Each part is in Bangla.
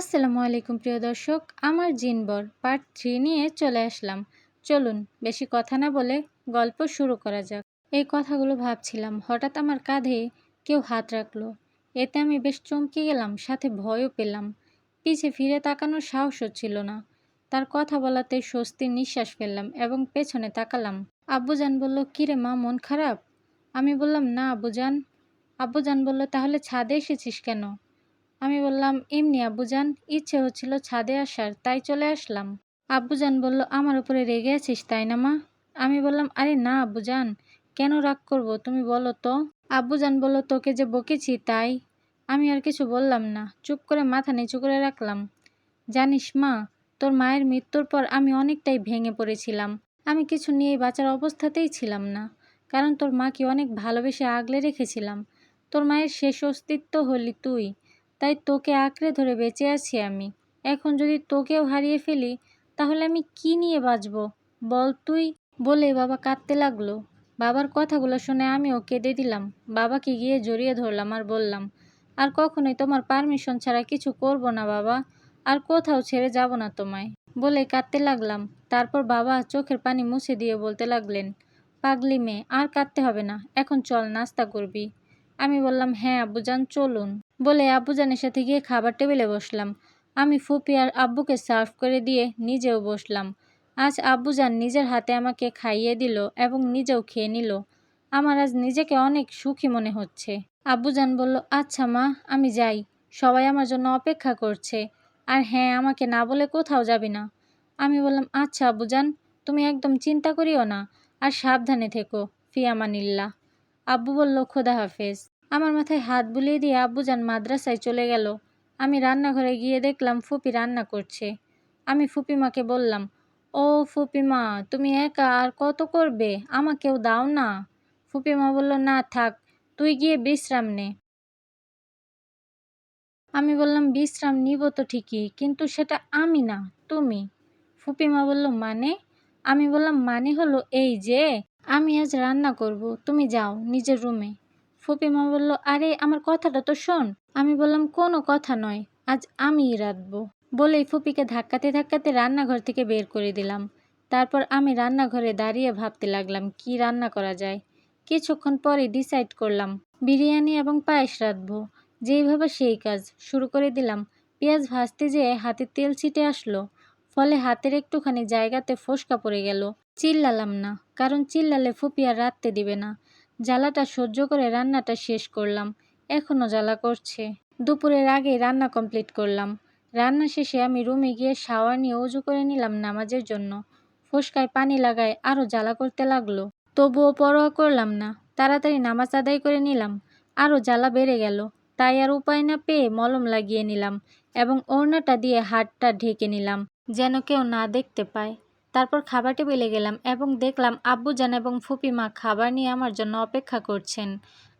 আসসালামু আলাইকুম, প্রিয় দর্শক। আমার জিনবর পার্ট থ্রি নিয়ে চলে আসলাম। চলুন, বেশি কথা না বলে গল্প শুরু করা যাক। এই কথাগুলো ভাবছিলাম, হঠাৎ আমার কাঁধে কেউ হাত রাখল। এতে আমি বেশ চমকে গেলাম, সাথে ভয়ও পেলাম। পিছে ফিরে তাকানোর সাহস হচ্ছিল না। তার কথা বলাতে স্বস্তির নিঃশ্বাস ফেললাম এবং পেছনে তাকালাম। আব্বুজান বলল কিরে মা, মন খারাপ? আমি বললাম, না, আব্বুজান। আব্বুজান বলল, তাহলে ছাদে এসেছিস কেন? আমি বললাম, এমনি, আব্বুজান, ইচ্ছে হচ্ছিল ছাদে আসার, তাই চলে আসলাম। আব্বুজান বলল, আমার উপরে রেগে আছিস, তাই না, মা? আমি বললাম, আরে না, আব্বুজান, কেন রাগ করব, তুমি বলো তো। আব্বুজান বলল, তোকে যে বকেছি, তাই? আমি আর কিছু বললাম না, চুপ করে মাথা নিচু করে রাখলাম। জানিস, মা, তোর মায়ের মৃত্যুর পর আমি অনেকটাই ভেঙে পড়েছিলাম। আমি কিছু নিয়ে বাঁচার অবস্থাতেই ছিলাম না, কারণ তোর মাকে অনেক ভালোবেসে আগলে রেখেছিলাম। তোর মায়ের শেষ অস্তিত্ব হলি তুই। তাই তোকে আঁকড়ে ধরে বেঁচে আছি আমি। এখন যদি তোকেও হারিয়ে ফেলি, তাহলে আমি কি নিয়ে বাঁচব? বল তুই। বলে বাবা কাঁদতে লাগল। বাবার কথাগুলো শুনে আমিও কেঁদে দিলাম। বাবাকে গিয়ে জড়িয়ে ধরলাম আর বললাম, আর কখনোই তোমার পারমিশন ছাড়া কিছু করব না বাবা। আর কোথাও ছেড়ে যাব না তোমায়। বলে কাঁদতে লাগলাম। তারপর বাবা চোখের পানি মুছে দিয়ে বলতে লাগলেন, পাগলি মেয়ে, আর কাঁদতে হবে না। এখন চল নাস্তা করবি। আমি বললাম হ্যাঁ আব্বুজান চলুন। বলে আব্বুজানের সাথে গিয়ে খাবার টেবিলে বসলাম। আমি ফুপি আর আব্বুকে সার্ভ করে দিয়ে নিজেও বসলাম। আজ আব্বুজান নিজের হাতে আমাকে খাইয়ে দিল এবং নিজেও খেয়ে নিল। আমার আজ নিজেকে অনেক সুখী মনে হচ্ছে। আব্বুজান বলল আচ্ছা মা, আমি যাই। সবাই আমার জন্য অপেক্ষা করছে। আর হ্যাঁ আমাকে না বলে কোথাও যাবি না। আমি বললাম আচ্ছা আব্বুজান তুমি একদম চিন্তা করিও না। আর সাবধানে থেকো ফিয়ামানিল্লা আব্বু বলল, খোদা হাফেজ। আমার মাথায় হাত বুলিয়ে দিয়ে আব্বুজান মাদ্রাসায় চলে গেল। আমি রান্নাঘরে গিয়ে দেখলাম ফুপি রান্না করছে। আমি ফুপিমাকে বললাম, ও ফুপিমা, তুমি একা আর কত করবে? আমাকেও দাও না। ফুপিমা বলল, না থাক, তুই গিয়ে বিশ্রাম নে। আমি বললাম, বিশ্রাম নিব তো ঠিকই, কিন্তু সেটা আমি না, তুমি। ফুপিমা বলল মানে? আমি বললাম মানে হলো এই যে, আমি আজ রান্না করব, তুমি যাও নিজের রুমে। ফুপিমা বলল, আরে, আমার কথাটা তো শোন। আমি বললাম, কোনো কথা নয়, আজ আমিই রাঁধবো। বলেই ফুপিকে ধাক্কাতে ধাক্কাতে রান্নাঘর থেকে বের করে দিলাম। তারপর আমি রান্নাঘরে দাঁড়িয়ে ভাবতে লাগলাম, কি রান্না করা যায়? কিছুক্ষণ পরে ডিসাইড করলাম, বিরিয়ানি এবং পায়েস রাঁধবো। যেইভাবে সেই কাজ শুরু করে দিলাম, পেঁয়াজ ভাজতে যেয়ে হাতে তেল ছিটে আসলো। ফলে হাতের একটুখানি জায়গাতে ফোসকা পড়ে গেল। চিল্লালাম না, কারণ চিল্লালে ফুপি আর রাঁধতে দিবে না। জ্বালাটা সহ্য করে রান্নাটা শেষ করলাম। এখনও জ্বালা করছে। দুপুরের আগেই রান্না কমপ্লিট করলাম। রান্না শেষে আমি রুমে গিয়ে শাওয়ার নিয়ে উজু করে নিলাম নামাজের জন্য। ফোসকায় পানি লাগায় আরও জ্বালা করতে লাগল। তবুও পরোয়া করলাম না। তাড়াতাড়ি নামাজ আদায় করে নিলাম। আরও জ্বালা বেড়ে গেল। তাই আর উপায় না পেয়ে মলম লাগিয়ে নিলাম এবং ওড়নাটা দিয়ে হাতটা ঢেকে নিলাম, যেন কেউ না দেখতে পায়। তারপর খাবার টেবিলে গেলাম এবং দেখলাম আব্বুজান এবং ফুপিমা খাবার নিয়ে আমার জন্য অপেক্ষা করছেন।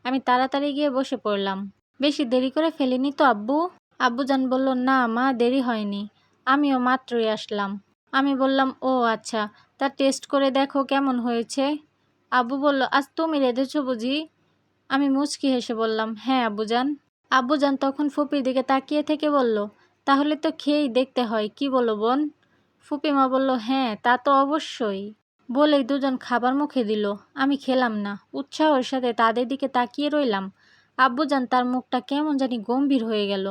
আমি তাড়াতাড়ি গিয়ে বসে পড়লাম। বেশি দেরি করে ফেলিনি তো, আব্বু? আব্বুজান বলল, না মা, দেরি হয়নি। আমিও মাত্রই আসলাম। আমি বললাম, ও আচ্ছা তা টেস্ট করে দেখো কেমন হয়েছে? আব্বু বলল, আজ তুমি রেঁধেছ বুঝি? আমি মুচকি হেসে বললাম হ্যাঁ আব্বুজান। আব্বুজান তখন ফুপির দিকে তাকিয়ে থেকে বলল, তাহলে তো খেয়েই দেখতে হয়, কি বলো বোন? ফুপিমা বলল হ্যাঁ তা তো অবশ্যই। বলেই দুজন খাবার মুখে দিল। আমি খেলাম না। উৎসাহের সাথে তাদের দিকে তাকিয়ে রইলাম। আব্বুজান তার মুখটা কেমন জানি গম্ভীর হয়ে গেল।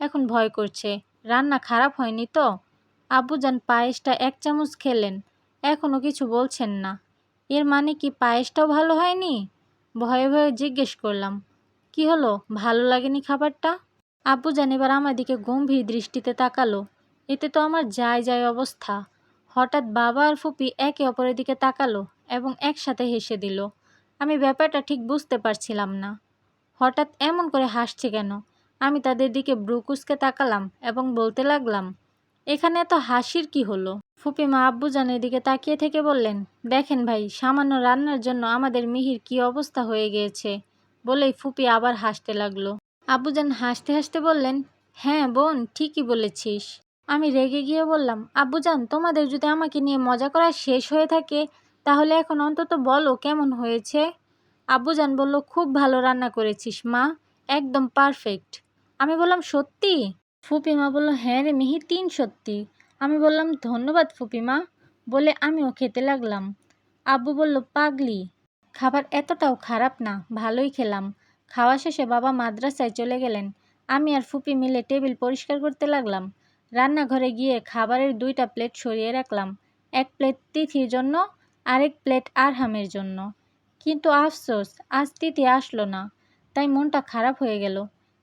এখন ভয় করছে, রান্না খারাপ হয়নি তো? আব্বুজান পায়েসটা এক চামচ খেলেন এখনও কিছু বলছেন না। এর মানে কি পায়েসটাও ভালো হয়নি? ভয়ে ভয়ে জিজ্ঞেস করলাম, কি হলো, ভালো লাগেনি খাবারটা? আব্বুজান এবার আমার দিকে গম্ভীর দৃষ্টিতে তাকালো। এতে তো আমার যায় যায় অবস্থা। হঠাৎ বাবা আর ফুপি একে অপরের দিকে তাকালো এবং একসাথে হেসে দিল। আমি ব্যাপারটা ঠিক বুঝতে পারছিলাম না। হঠাৎ এমন করে হাসছে কেন? আমি তাদের দিকে ব্রুকুসকে তাকালাম এবং বলতে লাগলাম, এখানে এত হাসির কি হলো? ফুপি ফুপিমা আব্বুজানের দিকে তাকিয়ে থেকে বললেন, দেখেন ভাই, সামান্য রান্নার জন্য আমাদের মিহির কি অবস্থা হয়ে গিয়েছে? বলেই ফুপি আবার হাসতে লাগল। আব্বুজান হাসতে হাসতে বললেন হ্যাঁ বোন, ঠিকই বলেছিস। আমি রেগে গিয়ে বললাম আব্বুজান তোমাদের যদি আমাকে নিয়ে মজা করা শেষ হয়ে থাকে, তাহলে এখন অন্তত বলো কেমন হয়েছে? আব্বুজান বলল, খুব ভালো রান্না করেছিস, মা, একদম পারফেক্ট আমি বললাম, সত্যি? ফুপিমা বলল হ্যাঁ রে মিহি, তিন সত্যি। আমি বললাম, ধন্যবাদ ফুপিমা বলে আমিও খেতে লাগলাম। আব্বু বলল, পাগলি, খাবার এতটাও খারাপ না, ভালোই খেলাম। খাওয়া শেষে বাবা মাদ্রাসায় চলে গেলেন। আমি আর ফুপি মিলে টেবিল পরিষ্কার করতে লাগলাম। রান্নাঘরে গিয়ে খাবারের দুইটা প্লেট সরিয়ে রাখলাম। এক প্লেট তিথির জন্য, আরেক প্লেট আরহামের জন্য। কিন্তু আফসোস, আজ তিথি আসলো না। তাই মনটা খারাপ হয়ে গেল।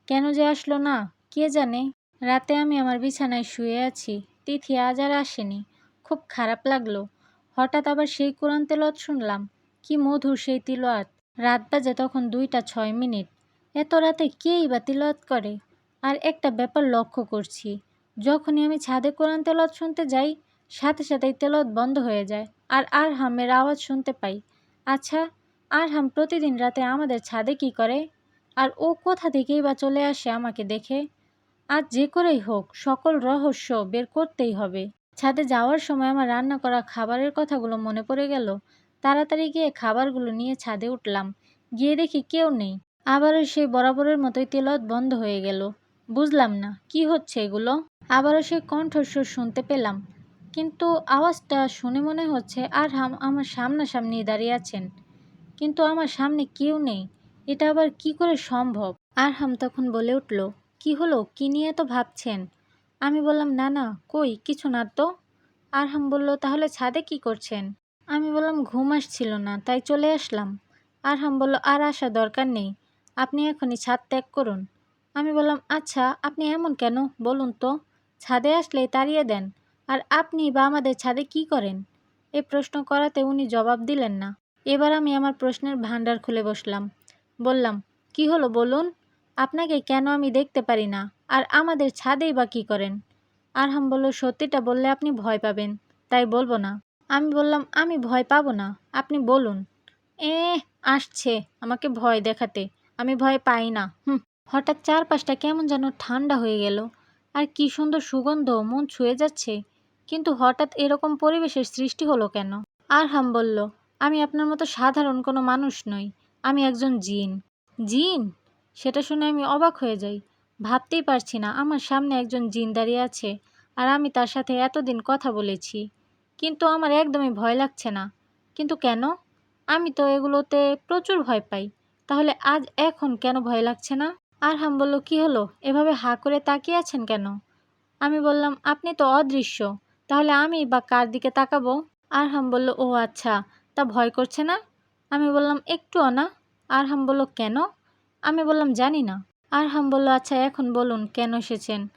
কেন যে আসলো না, কে জানে? রাতে আমি আমার বিছানায় শুয়ে আছি, তিথি আজ আর আসেনি। খুব খারাপ লাগল। হঠাৎ আবার সেই কোরআন তেলত শুনলাম। কি মধুর সেই তিলওয়াত। রাত বাজে তখন দুইটা ছয় মিনিট। এত রাতে কেই বা তিলওয়াত করে? আর একটা ব্যাপার লক্ষ্য করছি যখনই আমি ছাদে কোরআন তেলত শুনতে যাই, সাথে সাথেই তেলত বন্ধ হয়ে যায় আর আর হামের আওয়াজ শুনতে পাই। আচ্ছা আর হাম প্রতিদিন রাতে আমাদের ছাদে কি করে? আর ও কোথা থেকেই বা চলে আসে আমাকে দেখে? আজ যে করেই হোক, সকল রহস্য বের করতেই হবে। ছাদে যাওয়ার সময় আমার রান্না করা খাবারের কথাগুলো মনে পড়ে গেল। তাড়াতাড়ি গিয়ে খাবারগুলো নিয়ে ছাদে উঠলাম। গিয়ে দেখি কেউ নেই। আবারও সেই বরাবরের মতোই তেলত বন্ধ হয়ে গেল। বুঝলাম না, কি হচ্ছে এগুলো? আবারও সেই কণ্ঠস্বর শুনতে পেলাম, কিন্তু আওয়াজটা শুনে মনে হচ্ছে আর হাম, আমার সামনাসামনি দাঁড়িয়ে আছেন। কিন্তু আমার সামনে কেউ নেই, এটা আবার কি করে সম্ভব? আরহাম তখন বলে উঠল, কি হলো? কি নিয়ে তো ভাবছেন? আমি বললাম, না না, কই? কিছু না তো। আরহাম বলল, তাহলে ছাদে কি করছেন? আমি বললাম, ঘুম আসছিল না, তাই চলে আসলাম। আরহাম বলল, আর আসা দরকার নেই, আপনি এখনই ছাদ ত্যাগ করুন। আমি বললাম আচ্ছা আপনি এমন কেন? বলুন তো। ছাদে আসলেই তাড়িয়ে দেন। আর আপনি বা আমাদের ছাদে কি করেন? এ প্রশ্ন করাতে উনি জবাব দিলেন না। এবার আমি আমার প্রশ্নের ভাণ্ডার খুলে বসলাম। বললাম, কি হলো বলুন? আপনাকে কেন আমি দেখতে পারি না? আর আমাদের ছাদেই বা কী করেন? আরহাম বলল, সত্যিটা বললে আপনি ভয় পাবেন। তাই বলব না। আমি বললাম, আমি ভয় পাবো না। আপনি বলুন। এ আসছে আমাকে ভয় দেখাতে। আমি ভয় পাই না। হুম। হঠাৎ চারপাশটা কেমন যেন ঠান্ডা হয়ে গেল। আর কি সুন্দর সুগন্ধ, মন ছুঁয়ে যাচ্ছে। কিন্তু হঠাৎ এরকম পরিবেশের সৃষ্টি হলো কেন? আরহাম বলল, আমি আপনার মতো সাধারণ কোনো মানুষ নই। আমি একজন জিন। জিন? সেটা শুনে আমি অবাক হয়ে যাই। ভাবতেই পারছি না আমার সামনে একজন জিন দাঁড়িয়ে আছে আর আমি তার সাথে এতদিন কথা বলেছি। কিন্তু আমার একদমই ভয় লাগছে না। কিন্তু কেন? আমি তো এগুলোতে প্রচুর ভয় পাই। তাহলে আজ এখন কেন ভয় লাগছে না? আরহাম বলল, কি হলো? এভাবে হা করে তাকিয়ে আছেন কেন? আমি বললাম, আপনি তো অদৃশ্য। তাহলে আমি বা কার দিকে তাকাবো? আর আরহাম বলল, ও আচ্ছা তা ভয় করছে না? আমি বললাম একটুও না। আর আরহাম বলল, কেন? আমি বললাম, জানি না। আর আরহাম বলল আচ্ছা এখন বলুন, কেন এসেছেন?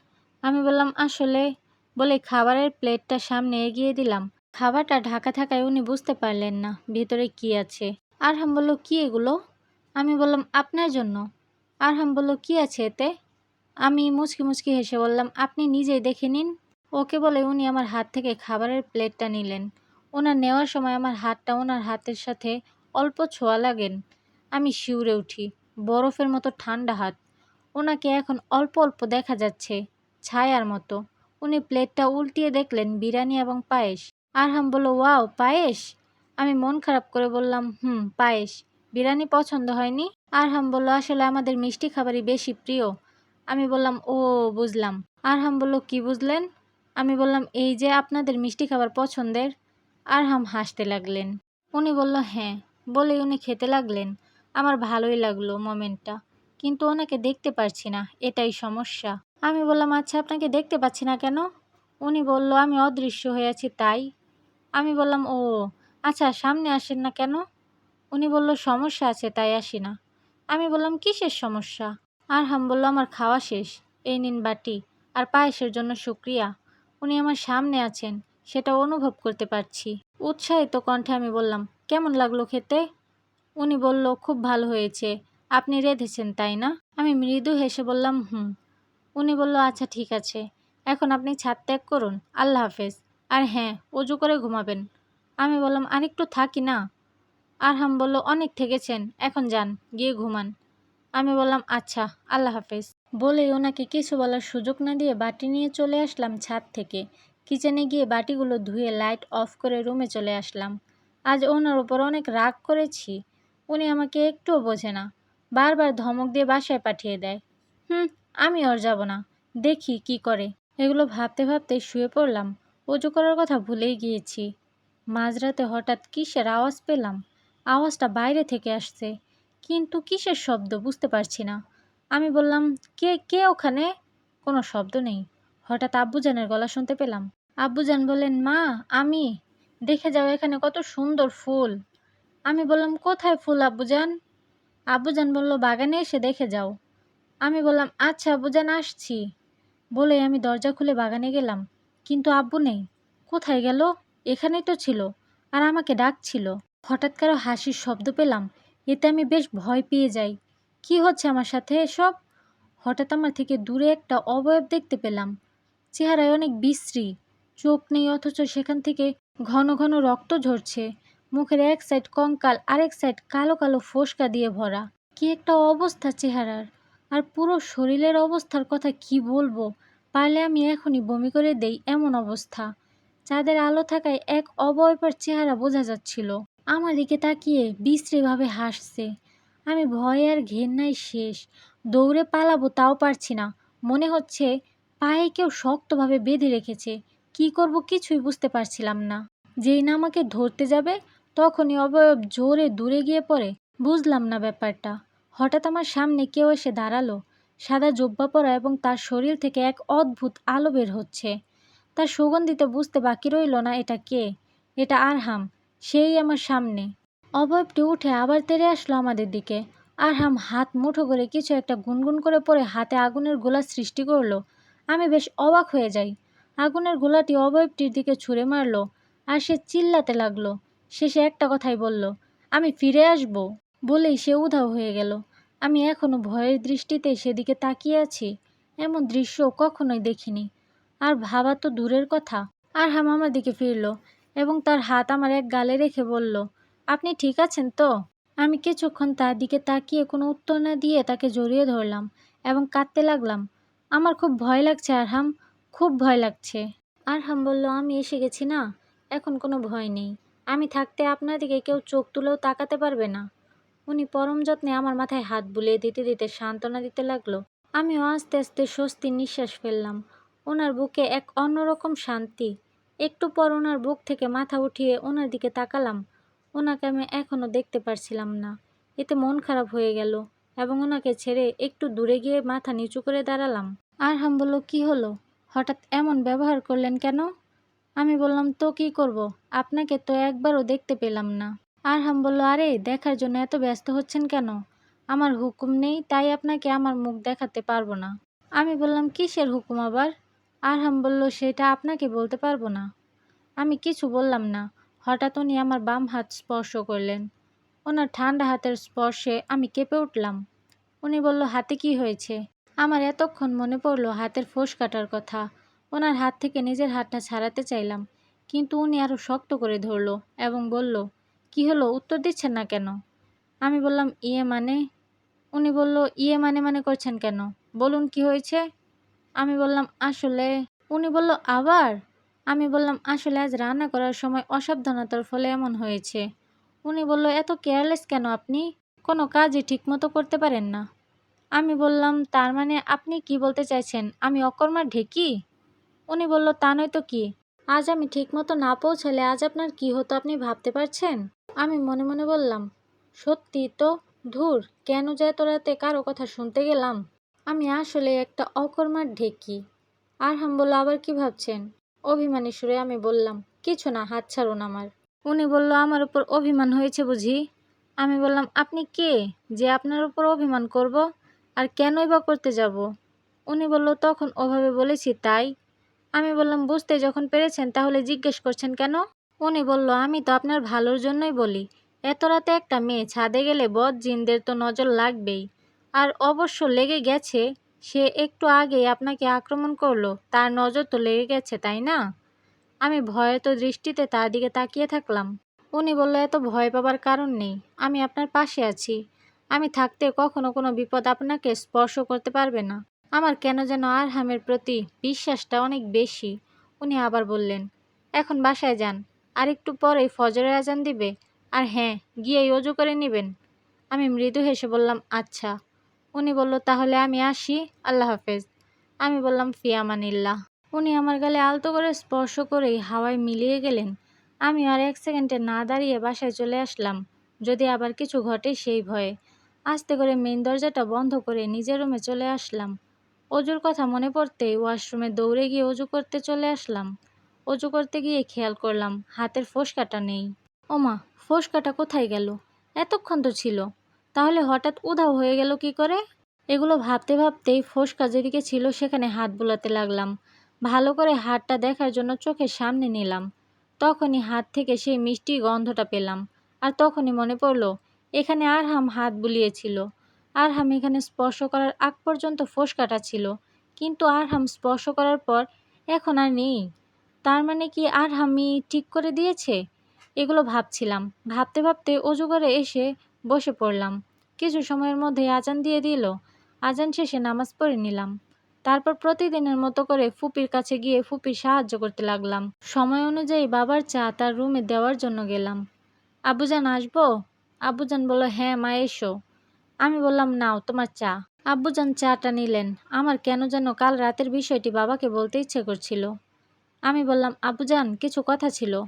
আমি বললাম, আসলে বলে খাবারের প্লেটটা সামনে এগিয়ে দিলাম। খাবারটা ঢাকা থাকায় উনি বুঝতে পারলেন না ভিতরে কি আছে। আর আরহাম বলল, কি এগুলো? আমি বললাম, আপনার জন্য। আরহাম বলল, কি আছে এতে? আমি মুচকি মুচকি হেসে বললাম, আপনি নিজেই দেখে নিন। ওকে বলে, উনি আমার হাত থেকে খাবারের প্লেটটা নিলেন। ওনার নেওয়ার সময় আমার হাতটা ওনার হাতের সাথে অল্প ছোঁয়া লাগেন। আমি শিউরে উঠি, বরফের মতো ঠান্ডা হাত। ওনাকে এখন অল্প অল্প দেখা যাচ্ছে, ছায়ার মতো। উনি প্লেটটা উল্টিয়ে দেখলেন, বিরিয়ানি এবং পায়েস। আরহাম বলল, ওয়াও, পায়েস? আমি মন খারাপ করে বললাম, হুম, পায়েস। বিরিয়ানি পছন্দ হয়নি? আরহাম বলল, আসলে আমাদের মিষ্টি খাবারই বেশি প্রিয়। আমি বললাম, ও, বুঝলাম। আর আরহাম বলল, কি বুঝলেন? আমি বললাম, এই যে আপনাদের মিষ্টি খাবার পছন্দের। আরহাম হাসতে লাগলেন। উনি বলল হ্যাঁ। বলে উনি খেতে লাগলেন। আমার ভালোই লাগল মোমেন্টটা। কিন্তু ওনাকে দেখতে পারছি না, এটাই সমস্যা। আমি বললাম আচ্ছা আপনাকে দেখতে পাচ্ছি না কেন? উনি বলল, আমি অদৃশ্য হয়ে আছি, তাই। আমি বললাম, ও আচ্ছা সামনে আসেন না কেন? উনি বলল, সমস্যা আছে, তাই আসি না। আমি বললাম, কিসের সমস্যা? আর হাম বলল, আমার খাওয়া শেষ, এই নিন বাটি, আর পায়েসের জন্য শুক্রিয়া। উনি আমার সামনে আছেন, সেটা অনুভব করতে পারছি। উৎসাহিত কণ্ঠে আমি বললাম, কেমন লাগল খেতে? উনি বলল, খুব ভালো হয়েছে, আপনি রেঁধেছেন, তাই না? আমি মৃদু হেসে বললাম, হুম। উনি বলল আচ্ছা ঠিক আছে, এখন আপনি ছাদ ত্যাগ করুন, আল্লাহ হাফেজ। আর হ্যাঁ অজু করে ঘুমাবেন। আমি বললাম, আরেকটু থাকি না? আরহাম বলল, অনেক থেকেছেন, এখন যান, গিয়ে ঘুমান। আমি বললাম আচ্ছা আল্লাহ হাফেজ। বলে ওনাকে কিছু বলার সুযোগ না দিয়ে বাটি নিয়ে চলে আসলাম ছাদ থেকে। কিচেনে গিয়ে বাটিগুলো ধুয়ে লাইট অফ করে রুমে চলে আসলাম। আজ ওনার ওপর অনেক রাগ করেছি। উনি আমাকে একটুও বোঝে না। বারবার ধমক দিয়ে বাসায় পাঠিয়ে দেয়। হুম, আমি ওর যাব না। দেখি কি করে। এগুলো ভাবতে ভাবতে শুয়ে পড়লাম। অজু করার কথা ভুলেই গিয়েছি। মাঝরাতে হঠাৎ কিসের আওয়াজ পেলাম? আওয়াজটা বাইরে থেকে আসছে। কিন্তু কিসের শব্দ বুঝতে পারছি না। আমি বললাম, কে কে ওখানে? কোনো শব্দ নেই। হঠাৎ আব্বুজানের গলা শুনতে পেলাম। আব্বুজান বললেন, মা, আমি। দেখে যাও এখানে কত সুন্দর ফুল। আমি বললাম, কোথায় ফুল আব্বুজান? আব্বুজান বলল, বাগানে এসে দেখে যাও। আমি বললাম আচ্ছা আব্বুজান, আসছি। বলে আমি দরজা খুলে বাগানে গেলাম। কিন্তু আব্বু নেই। কোথায় গেল? এখানেই তো ছিল। আর আমাকে ডাকছিল। হঠাৎ কারও হাসির শব্দ পেলাম, এতে আমি বেশ ভয় পেয়ে যাই। কি হচ্ছে আমার সাথে এসব? হঠাৎ আমার থেকে দূরে একটা অবয়ব দেখতে পেলাম। চেহারায় অনেক বিশ্রী, চোখ নেই অথচ সেখান থেকে ঘন ঘন রক্ত ঝরছে। মুখের এক সাইড কঙ্কাল, আরেক সাইড কালো কালো ফোসকা দিয়ে ভরা। কি একটা অবস্থা চেহারার। আর পুরো শরীরের অবস্থার কথা কি বলব? পারলে আমি এখনই বমি করে দেই এমন অবস্থা। চাঁদের আলো থাকায় এক অবয়বের চেহারা বোঝা যাচ্ছিল। আমার দিকে তাকিয়ে বিশ্রীভাবে হাসছে। আমি ভয় আর ঘেন্নায় শেষ। দৌড়ে পালাবো তাও পারছি না। মনে হচ্ছে পায়ে কেউ শক্তভাবে বেঁধে রেখেছে। কি করব কিছুই বুঝতে পারছিলাম না। যেই না আমাকে ধরতে যাবে, তখনই অবয়ব জোরে দূরে গিয়ে পড়ে। বুঝলাম না ব্যাপারটা। হঠাৎ আমার সামনে কেউ এসে দাঁড়াল। সাদা জব্বা পরা এবং তার শরীর থেকে এক অদ্ভুত আলো বের হচ্ছে। তার সুগন্ধিতে বুঝতে বাকি রইল না এটা কে? এটা আরহাম। সেই আমার সামনে। অবয়বটি উঠে আবার তেড়ে আসলো আমাদের দিকে। আরহাম হাত মুঠো করে কিছু একটা গুনগুন করে পরে হাতে আগুনের গোলা সৃষ্টি করল। আমি বেশ অবাক হয়ে যাই। আগুনের গোলাটি অবয়বটির দিকে ছুঁড়ে মারলো আর সে চিল্লাতে লাগল। শেষে একটা কথাই বলল, আমি ফিরে আসব বলেই সে উধাও হয়ে গেল। আমি এখনও ভয়ের দৃষ্টিতে সেদিকে তাকিয়ে আছি, এমন দৃশ্য কখনোই দেখিনি। আর ভাবা তো দূরের কথা। আর হাম আমার দিকে ফিরল এবং তার হাত আমার এক গালে রেখে বলল, আপনি ঠিক আছেন তো? আমি কিছুক্ষণ তার দিকে তাকিয়ে কোনো উত্তর না দিয়ে তাকে জড়িয়ে ধরলাম এবং কাঁদতে লাগলাম। আমার খুব ভয় লাগছে, আরহাম, খুব ভয় লাগছে। আরহাম বলল, আমি এসে গেছি না, এখন কোনো ভয় নেই। আমি থাকতে আপনার দিকে কেউ চোখ তুলেও তাকাতে পারবে না। উনি পরম যত্নে আমার মাথায় হাত বুলিয়ে দিতে দিতে সান্ত্বনা দিতে লাগল। আমিও আস্তে আস্তে স্বস্তির নিঃশ্বাস ফেললাম। ওনার বুকে এক অন্যরকম শান্তি। একটু পর ওনার বুক থেকে মাথা উঠিয়ে ওনার দিকে তাকালাম। ওনাকে আমি এখনও দেখতে পারছিলাম না। এতে মন খারাপ হয়ে গেল এবং ওনাকে ছেড়ে একটু দূরে গিয়ে মাথা নিচু করে দাঁড়ালাম। আরহাম বলল, কি হলো? হঠাৎ এমন ব্যবহার করলেন কেন? আমি বললাম, তো কি করব? আপনাকে তো একবারও দেখতে পেলাম না। আরহাম বলল, আরে, দেখার জন্য এত ব্যস্ত হচ্ছেন কেন? আমার হুকুম নেই, তাই আপনাকে আমার মুখ দেখাতে পারব না। আমি বললাম, কিসের হুকুম আবার? আরহাম বলল, সেটা আপনাকে বলতে পারব না। আমি কিছু বললাম না। হঠাৎ উনি আমার বাম হাত স্পর্শ করলেন। ওনার ঠান্ডা হাতের স্পর্শে আমি কেঁপে উঠলাম। উনি বলল, হাতে কি হয়েছে? আমার এতক্ষণ মনে পড়ল, হাতের ফোঁস কাটার কথা। ওনার হাত থেকে নিজের হাতটা ছাড়াতে চাইলাম, কিন্তু উনি আরও শক্ত করে ধরলো এবং বলল, কি হলো? উত্তর দিচ্ছেন না কেন? আমি বললাম ইয়ে মানে? উনি বলল ইয়ে মানে মানে করছেন কেন? বলুন কি হয়েছে? আমি বললাম, আসলে। উনি বলল, আবার? আমি বললাম, আসলে আজ রান্না করার সময় অসাবধানতার ফলে এমন হয়েছে। উনি বলল, এত কেয়ারলেস কেন আপনি? কোনো কাজই ঠিকমতো করতে পারেন না। আমি বললাম, তার মানে আপনি কি বলতে চাইছেন? আমি অকর্মার ঢেকি? উনি বলল, তা নয়তো কি? আজ আমি ঠিকমতো না পৌঁছালে আজ আপনার কি হতো আপনি ভাবতে পারছেন? আমি মনে মনে বললাম, সত্যি তো, ধুর, কেন যে এত রাতে কারও কথা শুনতে গেলাম? আমি আসলে একটা অকর্মার ঢেকি। আরহাম বলল, আবার কি ভাবছেন? অভিমানী সুরে আমি বললাম, কিছু না, হাত ছাড়ুন আমার। উনি বলল, আমার উপর অভিমান হয়েছে বুঝি? আমি বললাম, আপনি কে যে আপনার উপর অভিমান করব আর কেনই বা করতে যাব? উনি বলল, তখন ওভাবে বলেছি তাই। আমি বললাম, বুঝতে যখন পেরেছেন তাহলে জিজ্ঞেস করছেন কেন? উনি বলল, আমি তো আপনার ভালোর জন্যই বলি। এত রাতে একটা মেয়ে ছাদে গেলে বদ জিনদের তো নজর লাগবেই। আর অবশ্য লেগে গেছে, সে একটু আগেই আপনাকে আক্রমণ করল, তার নজর তো লেগে গেছে, তাই না? আমি ভয়ের তো দৃষ্টিতে তার দিকে তাকিয়ে থাকলাম। উনি বলল, এত ভয় পাবার কারণ নেই, আমি আপনার পাশে আছি। আমি থাকতে কখনো কোনো বিপদ আপনাকে স্পর্শ করতে পারবে না। আমার কেন যেন আরহামের প্রতি বিশ্বাসটা অনেক বেশি। উনি আবার বললেন, এখন বাসায় যান, আর একটু পরেই ফজরের আজান দিবে, আর হ্যাঁ গিয়েই অজু করে নেবেন। আমি মৃদু হেসে বললাম আচ্ছা। উনি বলল, তাহলে আমি আসি। আল্লাহ হাফেজ। আমি বললাম ফিয়ামানিল্লাহ উনি আমার গালে আলতো করে স্পর্শ করেই হাওয়ায় মিলিয়ে গেলেন। আমি আর এক সেকেন্ডে না দাঁড়িয়ে বাসায় চলে আসলাম। যদি আবার কিছু ঘটে সেই ভয়ে। আস্তে করে মেইন দরজাটা বন্ধ করে নিজের রুমে চলে আসলাম। অজুর কথা মনে পড়তেই ওয়াশরুমে দৌড়ে গিয়ে অজু করতে চলে আসলাম। অজু করতে গিয়ে খেয়াল করলাম, হাতের ফোসকাটা নেই। ওমা, ফোসকাটা কোথায় গেল? এতক্ষণ তো ছিল। তাহলে হঠাৎ উধাও হয়ে গেল কি করে? এগুলো ভাবতে ভাবতেই ফোসকা যেদিকে ছিল সেখানে হাত বোলাতে লাগলাম। ভালো করে হাতটা দেখার জন্য চোখের সামনে নিলাম। তখনই হাত থেকে সেই মিষ্টি গন্ধটা পেলাম। আর তখনই মনে পড়ল, এখানে আরহাম হাত বুলিয়েছিল। আরহাম এখানে স্পর্শ করার আগ পর্যন্ত ফোসকাটা ছিল। কিন্তু আরহাম স্পর্শ করার পর এখন আর নেই। তার মানে কি আরহামই ঠিক করে দিয়েছে? এগুলো ভাবছিলাম। ভাবতে ভাবতে অজু করে এসে বসে পড়লাম। কিছু সময়ের মধ্যে আজান দিয়ে দিল। আজান শেষে নামাজ পড়ে নিলাম। তারপর প্রতিদিনের মতো করে ফুপির কাছে গিয়ে ফুপির সাহায্য করতে লাগলাম। সময় অনুযায়ী বাবার চা তার রুমে দেওয়ার জন্য গেলাম। আব্বুজান আসব? আব্বুজান বলল হ্যাঁ মা, এসো। আমি বললাম, নাও, তোমার চা। আব্বুজান চাটা নিলেন। আমার কেন যেন কাল রাতের বিষয়টি বাবাকে বলতে ইচ্ছে করছিল। আমি বললাম আব্বুজান কিছু কথা ছিল।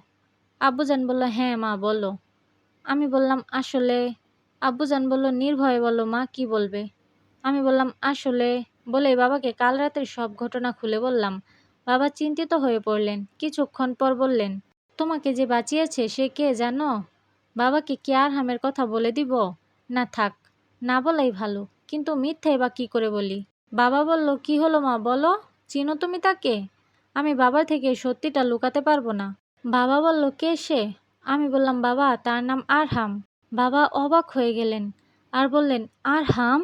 আব্বুজান বলল হ্যাঁ মা, বলো। আমি বললাম, আসলে আব্বুজান বলল, নির্ভয়ে বলো মা, কি বলবে? আমি বললাম, আসলে। বলে বাবাকে কাল রাতের সব ঘটনা খুলে বললাম। বাবা চিন্তিত হয়ে পড়লেন, কিছুক্ষণ পর বললেন, তোমাকে যে বাঁচিয়েছে সে কে জানো? বাবাকে কি আর হামের কথা বলে দিব? না থাক, না বলাই ভালো, কিন্তু মিথ্যাই বা কি করে বলি? বাবা বলল, কি হলো মা, বলো? চিনো তুমি তাকে? আমি বাবা থেকে সত্যিটা লুকাতে পারব না। বাবা বলল, কে সে? আমি বললাম, বাবা, তার নাম আরহাম। বাবা অবাক হয়ে গেলেন আর বললেন আরহাম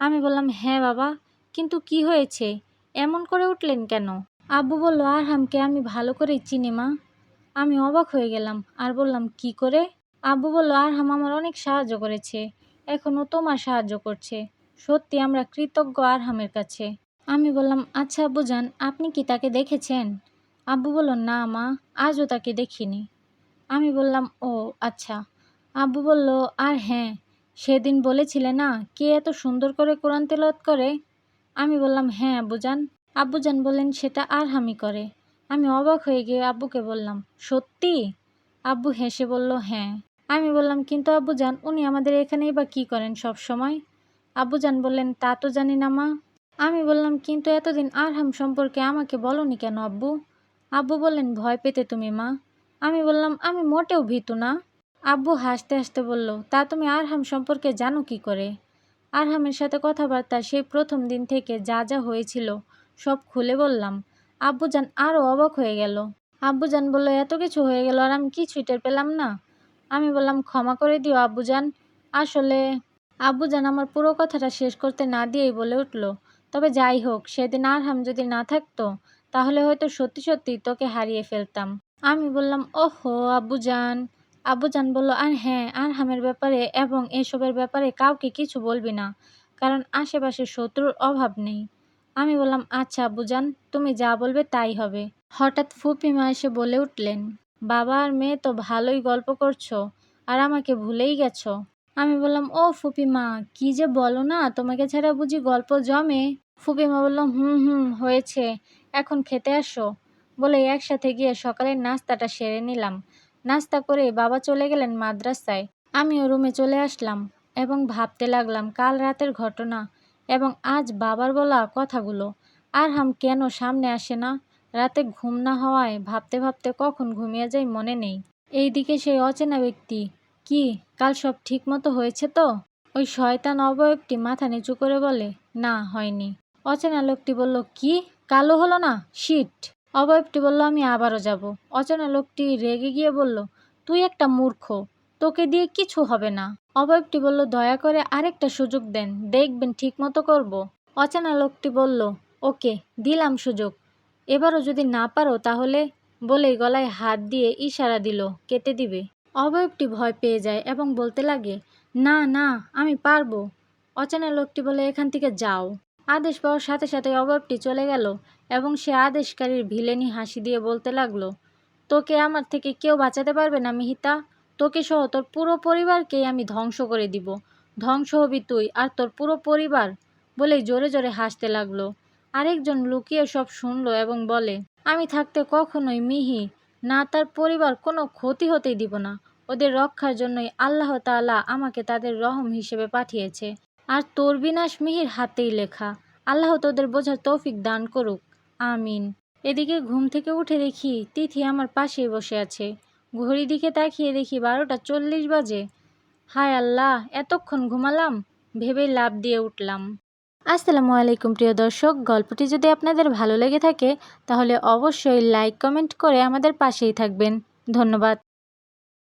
আমি বললাম হ্যাঁ বাবা, কিন্তু কি হয়েছে? এমন করে উঠলেন কেন? আব্বু বলল আরহামকে আমি ভালো করেই চিনি মা। আমি অবাক হয়ে গেলাম আর বললাম, কি করে? আব্বু বলল আরহাম আমার অনেক সাহায্য করেছে এখনও তোমার সাহায্য করছে। সত্যি আমরা কৃতজ্ঞ আরহামের কাছে। আমি বললাম আচ্ছা আব্বু যান আপনি কি তাকে দেখেছেন? আব্বু বলল, না মা, আজও তাকে দেখিনি। আমি বললাম, ও আচ্ছা। আব্বু বলল, আর হ্যাঁ সেদিন বলেছিলে না, কে এত সুন্দর করে কোরআন তেলত করে? আমি বললাম হ্যাঁ আব্বুজান। আব্বুজান বললেন, সেটা আর হামি করে? আমি অবাক হয়ে গিয়ে আব্বুকে বললাম, সত্যি? আব্বু হেসে বলল হ্যাঁ। আমি বললাম, কিন্তু আব্বুজান, উনি আমাদের এখানেই বা কী করেন সব সময়? আব্বুজান বললেন, তা তো জানি না মা। আমি বললাম, কিন্তু এতদিন আরহাম সম্পর্কে আমাকে বলনি কেন আব্বু? আব্বু বললেন, ভয় পেতে তুমি মা। আমি বললাম, আমি মোটেও ভীতু না। আব্বু হাসতে হাসতে বলল, তা তুমি আরহাম সম্পর্কে জানো কি করে? আরহামের সাথে কথাবার্তা সেই প্রথম দিন থেকে যা যা হয়েছিল সব খুলে বললাম। আব্বুজান আরও অবাক হয়ে গেল। আব্বুজান বলল, এত কিছু হয়ে গেল আর আমি কিছুই টের পেলাম না। আমি বললাম, ক্ষমা করে দিও আব্বুজান। আসলে আব্বুজান আমার পুরো কথাটা শেষ করতে না দিয়েই বলে উঠল, তবে যাই হোক, সেদিন আরহাম যদি না থাকতো, তাহলে হয়তো সত্যি সত্যি তোকে হারিয়ে ফেলতাম। আমি বললাম, ওহো আব্বুজান। আব্বুজান বলল, আর হ্যাঁ আরহামের ব্যাপারে এবং এসবের ব্যাপারে কাউকে কিছু বলবি না, কারণ আশেপাশে শত্রুর অভাব নেই। আমি বললাম আচ্ছা আব্বুজান তুমি যা বলবে তাই হবে। হঠাৎ ফুপিমা এসে বলে উঠলেন, বাবা আর মেয়ে তো ভালোই গল্প করছ, আর আমাকে ভুলেই গেছো। আমি বললাম, ও ফুপিমা, কি যে বলো না, তোমাকে ছাড়া বুঝি গল্প জমে? ফুপিমা বলল, হুম হুম, হয়েছে, এখন খেতে আসো। বলে একসাথে গিয়ে সকালের নাস্তাটা সেরে নিলাম। নাস্তা করে বাবা চলে গেলেন মাদ্রাসায়। আমিও রুমে চলে আসলাম এবং ভাবতে লাগলাম, কাল রাতের ঘটনা এবং আজ বাবার বলা কথাগুলো। আর হাম কেন সামনে আসে না? রাতে ঘুম না হওয়ায় ভাবতে ভাবতে কখন ঘুমিয়ে যাই মনে নেই। এইদিকে সেই অচেনা ব্যক্তি, কি, কাল সব ঠিক মতো হয়েছে তো? ওই শয়তান অবয়বটি মাথা নিচু করে বলে, না, হয়নি। অচেনা লোকটি বলল, কি? কালো হলো না? শিট! অবয়বটি বলল, আমি আবারও যাব। অচেনা লোকটি রেগে গিয়ে বলল, তুই একটা মূর্খ, তোকে দিয়ে কিছু হবে না। অবয়বটি বলল, দয়া করে আরেকটা সুযোগ দেন, দেখবেন ঠিক মতো করব। অচেনা লোকটি বলল, ওকে, দিলাম সুযোগ। এবারও যদি না পারো তাহলে বলেই গলায় হাত দিয়ে ইশারা দিল, কেটে দিবে। অবয়বটি ভয় পেয়ে যায় এবং বলতে লাগে, না না, আমি পারব। অচেনা লোকটি বলে এখান থেকে যাও। আদেশ পাওয়ার সাথে সাথে অবয়বটি চলে গেল। এবং সে আদেশকারীর ভিলেনি হাসি দিয়ে বলতে লাগল, তোকে আমার থেকে কেউ বাঁচাতে পারবে না মিহিতা। তোকে সহ তোর পুরো পরিবারকেই আমি ধ্বংস করে দিব। ধ্বংস হবি তুই আর তোর পুরো পরিবার বলেই জোরে জোরে হাসতে লাগল। আরেকজন লুকিয়ে সব শুনলো এবং বলে, আমি থাকতে কখনোই মিহি, না তার পরিবার কোনো ক্ষতি হতেই দিব না। ওদের রক্ষার জন্যই আল্লাহ তাআলা আমাকে তাদের রহম হিসেবে পাঠিয়েছে। আর তোর বিনাশ মিহির হাতেই লেখা। আল্লাহ তোদের বোঝার তৌফিক দান করুক। আমিন। এদিকে ঘুম থেকে উঠে দেখি তিথি আমার পাশেই বসে আছে। ঘড়ি দিকে তাকিয়ে দেখি বারোটা চল্লিশ বাজে। হায় আল্লাহ, এতক্ষণ ঘুমালাম? ভেবেই লাভ দিয়ে উঠলাম। আসসালামু আলাইকুম প্রিয় দর্শক, গল্পটি যদি আপনাদের ভালো লেগে থাকে, তাহলে অবশ্যই লাইক, কমেন্ট করে আমাদের পাশেই থাকবেন। ধন্যবাদ।